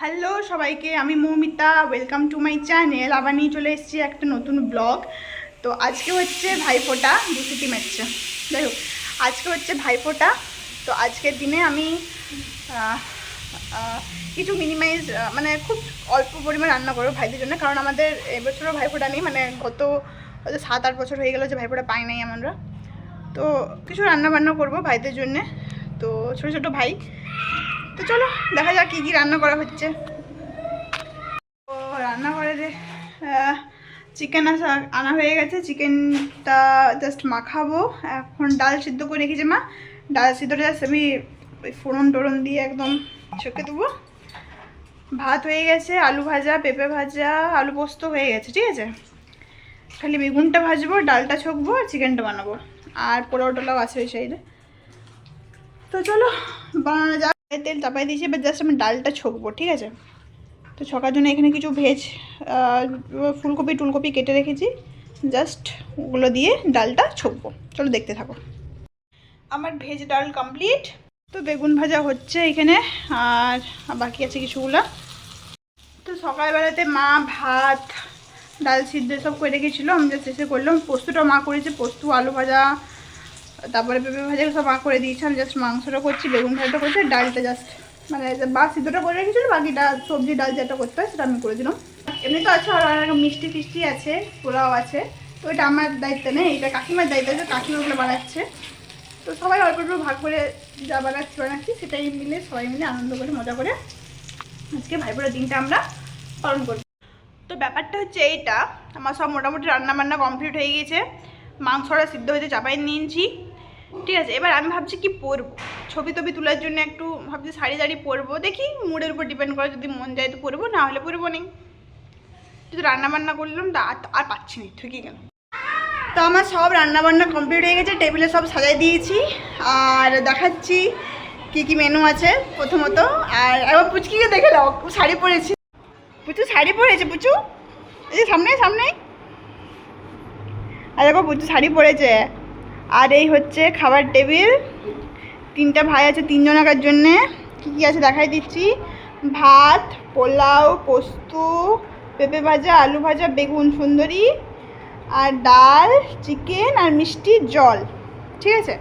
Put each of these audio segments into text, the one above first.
Hello সবাইকে, আমি Moumita welcome to my channel আবার নিয়ে চলে এসেছি একটা নতুন ব্লগ তো আজকে হচ্ছে ভাইফোঁটা দুশোটি ম্যাচে যাই হোক, আজকে হচ্ছে ভাইফোঁটা। তো আজকের দিনে আমি কিছু মিনিমাইজ মানে খুব অল্প পরিমাণ রান্না করব ভাইদের জন্য। কারণ আমাদের এবছরও ভাইফোঁটা নেই মানে গত হয়তো সাত আট বছর হয়ে গেলো যে ভাইফোঁটা পাই নাই আমরা। তো কিছু রান্না বান্না করব ভাইদের জন্যে। তো ছোটো ছোটো ভাই তো চলো, দেখা যাক কী কী রান্না করা হচ্ছে। তো যে চিকেন আসা, আনা হয়ে গেছে। চিকেনটা জাস্ট মাখাবো। এখন ডাল সিদ্ধ করে রেখেছি মা। ডাল সিদ্ধটা জাস্ট আমি ওই ফোড়ন টোড়ন দিয়ে একদম ছকে দেবো। ভাত হয়ে গেছে, আলু ভাজা, পেঁপে ভাজা, আলু পোস্ত হয়ে গেছে, ঠিক আছে? খালি বেগুনটা ভাজবো, ডালটা ছকবো, আর চিকেনটা বানাবো। আর পোলাও টোলাও আছে ওই সাইডে তো চলো, বানানো যাক। তেল চাপাই দিয়েছি, এবার জাস্ট আমি ডালটা ছকবো, ঠিক আছে? তো ছকার জন্য এখানে কিছু ভেজ ফুলকপি, টুলকপি কেটে রেখেছি। জাস্ট ওগুলো দিয়ে ডালটা ছকবো। চলো দেখতে থাকো। আমার ভেজ ডাল কমপ্লিট তো বেগুন ভাজা হচ্ছে এখানে, আর বাকি আছে কিছুগুলো। তো সকালবেলাতে মা ভাত, ডাল সিদ্ধ সব করে রেখেছিলো, আমি জাস্ট এসে করলাম। পোস্তটা মা করেছে, পোস্ত, আলু ভাজা তারপরে পেঁপে ভাজা সব মা করে দিয়েছিলাম জাস্ট মাংসটা করছি, বেগুন ভাজাটা করছি ডালটা জাস্ট মানে বা সিদ্ধটা করে রেখেছিল, বাকিটা সবজি ডাল যেটা করতে হয় সেটা আমি করে দিলাম। এমনি তো আছে, আর অনেক মিষ্টি ফিষ্টি আছে, পোলাও আছে, তো এটা আমার দায়িত্ব নেই, এটা কাকিমার দায়িত্ব আছে কাকিমা ওগুলো বানাচ্ছে। তো সবাই অল্প অল্প ভাগ করে যা বানাচ্ছি বানাচ্ছি, সেটাই মিলে সবাই মিলে আনন্দ করে, মজা করে আজকে ভাইপোড়ার দিনটা আমরা পালন করব। তো ব্যাপারটা হচ্ছে এইটা, আমার সব মোটামুটি রান্না বান্না কমপ্লিট হয়ে গিয়েছে, মাংসটা সিদ্ধ হয়েছে চাপাই নিয়েছি। ঠিক আছে, এবার আমি ভাবছি কি পরবো? ছবি টবি তোলার জন্য একটু ভাবছি শাড়ি দাড়ি পরবো, দেখি মুডের উপর ডিপেন্ড করে যদি মন যায় তো পরবো, না হলে পরবো নেই। যদি রান্না বান্না করলাম, তা আর- পাচ্ছি না ঠিকই গেল তো আমার সব রান্না বান্না কমপ্লিট হয়ে গেছে টেবিলে সব সাজাই দিয়েছি, আর দেখাচ্ছি কি কি মেনু আছে প্রথমত। আর একবার পুচকিকে দেখে দাও শাড়ি পরেছে। পুচু শাড়ি পরেছে, পুচু? এই সামনে সামনে। আর দেখো পুচু শাড়ি পরেছে। আর এই হচ্ছে খাবার টেবিল। তিনটা ভাই আছে তিনজনাকার জন্যে। কী কী আছে দেখাই দিচ্ছি। ভাত, পোলাও, পোস্ত, পেঁপে ভাজা, আলু ভাজা, বেগুন সুন্দরী আর ডাল, চিকেন আর মিষ্টি জল। ঠিক আছে?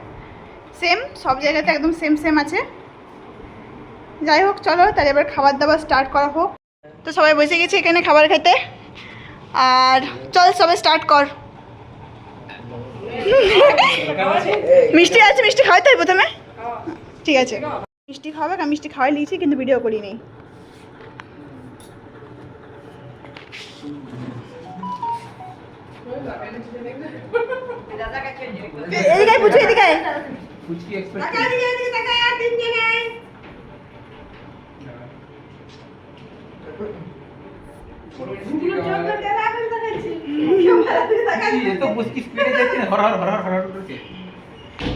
সেম সব জায়গাতে একদম সেম সেম আছে। যাই হোক, চলো, তাহলে এবার খাবার দাবার স্টার্ট করা হোক। তো সবাই বসে গেছি এখানে খাবার খেতে। আর চল সবাই স্টার্ট কর। মিষ্টি আছে, মিষ্টি খাওয়াতে হয় প্রথমে? ঠিক আছে। মিষ্টি খাওয়াবে আমি মিষ্টি খাওয়াই নিয়েছি, কিন্তু ভিডিও করি নেই এদিকে পুচু, এদিকে।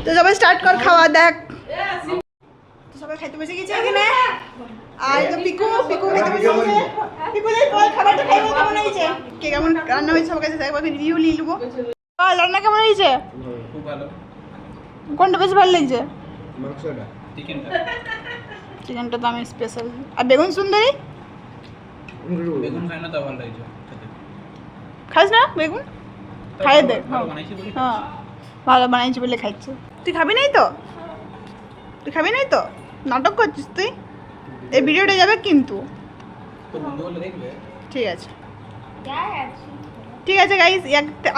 তো সবাই স্টার্ট কর খাওয়া দেখ। তো সবাই খাইতে বসে গেছে এখানে। আর তো পিকু পিকু খেতে বসে। গেছে পিকু দেখ বল খাবারটা খাইবো কেমন হয়েছে? কে কেমন রান্না হয়েছে সবার কাছে একবার রিভিউ নিয়ে নেব। রান্না কেমন হয়েছে? খুব ভালো কোনটা বেশি ভালো লাগছে? মাংসটা। চিকেনটা চিকেনটা তো আমি স্পেশাল আর বেগুন সুন্দরী? বেগুন খাই না তা ভালো লাগছে। খাস না বেগুন? খাইয়ে দে। ভালো হ্যাঁ। ভালো বানাইছি বলে খাইছি। তুই খাবি নাই তো? তুই খাবি নাই তো? নাটক করছিস তুই? এই ভিডিওটা যাবে কিন্তু। ঠিক আছে। ঠিক আছে গাইস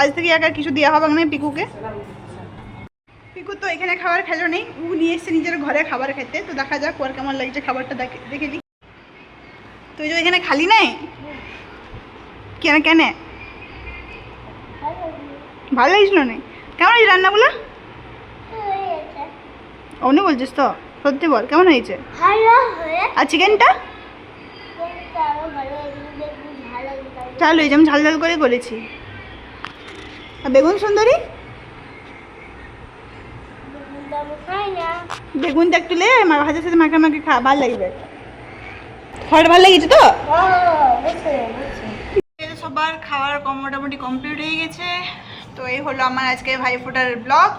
আজ থেকে এক আর কিছু দেওয়া হবে না পিকুকে। পিকু তো এখানে খাবার খেলো নেই। ও নিয়ে এসছে নিজের ঘরে খাবার খেতে। তো দেখা যাক ওর কেমন লাগছে খাবারটা দেখে দেখে নি। তুই যে এখানে খালি নাই? কেন কেন? ভালো লাগছিল না কেমন হয়েছে রান্নাগুলো? অন্য বলছিস তো সত্যি বল কেমন হয়েছে? আর চিকেনটা? ভালো হয়েছে আমি ঝাল ঝাল করে করেছি। আর বেগুন সুন্দরী? খাই না বেগুন তো একটু লে ভাজার সাথে মাখা মাখে খা ভালো লাগবে। খাওয়াটা ভালো লেগেছে তো? এদের সবার খাওয়ার মোটামুটি কমপ্লিট হয়ে গেছে। তো এই হলো আমার আজকে ভাইফোঁটার ব্লগ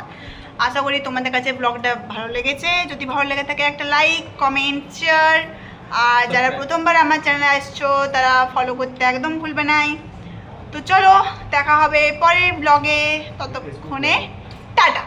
আশা করি তোমাদের কাছে ব্লগটা ভালো লেগেছে। যদি ভালো লেগে থাকে একটা লাইক কমেন্ট শেয়ার আর যারা প্রথমবার আমার চ্যানেলে আসছো তারা ফলো করতে একদম ভুলবে নাই। তো চলো দেখা হবে পরের ব্লগে ততক্ষণে টাটা।